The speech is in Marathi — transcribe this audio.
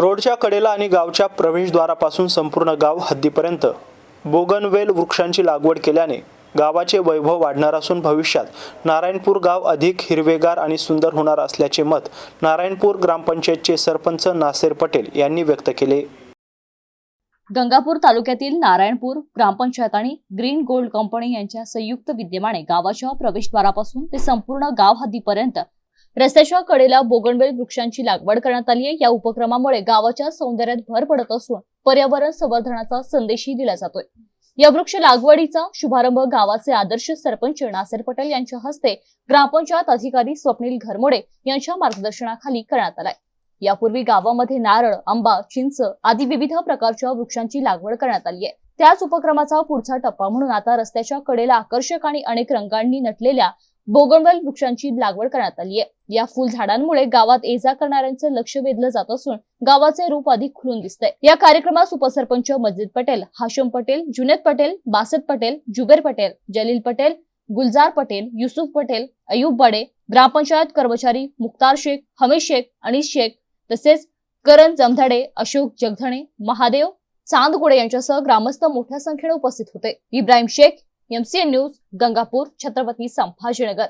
रोडच्या कडेला आणि गावच्या प्रवेशद्वारापासून संपूर्ण गाव हद्दीपर्यंत. बोगनवेल वृक्षांची लागवड केल्याने गावाचे वैभव वाढणार असून भविष्यात नारायणपूर गाव अधिक हिरवेगार आणि सुंदर होणार असल्याचे मत नारायणपूर ग्रामपंचायतचे सरपंच नासेर पटेल यांनी व्यक्त केले. गंगापूर तालुक्यातील नारायणपूर ग्रामपंचायत आणि ग्रीन गोल्ड कंपनी यांच्या संयुक्त विद्यमाने गावाच्या प्रवेशद्वारापासून ते संपूर्ण गाव हद्दीपर्यंत रस्त्याच्या कडेला बोगणवेल वृक्षांची लागवड करण्यात आली आहे. या उपक्रमामुळे गावाच्या सौंदर्यात भर पडत असून पर्यावरण संवर्धनाचा संदेशही दिला जातोय. या वृक्ष लागवडीचा शुभारंभ गावाचे आदर्श सरपंच नासेर पटेल यांच्या हस्ते ग्रामपंचायत अधिकारी स्वप्नील घरमोडे यांच्या मार्गदर्शनाखाली करण्यात आलाय. यापूर्वी गावामध्ये नारळ आंबा चिंच आदी विविध प्रकारच्या वृक्षांची लागवड करण्यात आली आहे. त्याच उपक्रमाचा पुढचा टप्पा म्हणून आता रस्त्याच्या कडेला आकर्षक आणि अनेक रंगांनी नटलेल्या बोगनवेल वृक्षांची लागवड करण्यात आली आहे. या फुल झाडांमुळे गावात ये जा करणाऱ्यांचं लक्ष वेधलं जात असून गावाचे रूप अधिक खुलून दिसतंय. या कार्यक्रमास उपसरपंच मस्जिद पटेल हाशम पटेल जुनेद पटेल बासत पटेल जुबेर पटेल जलील पटेल गुलजार पटेल युसुफ पटेल अयूब बडे ग्रामपंचायत कर्मचारी मुक्तार शेख हमीद शेख अनिस शेख तसेच करण जमधडे अशोक जगधणे महादेव चांदगुडे यांच्यासह ग्रामस्थ मोठ्या संख्येने उपस्थित होते. Ibrahim Shaikh MCN news Gangapur Chhatrapati Sambhajinagar.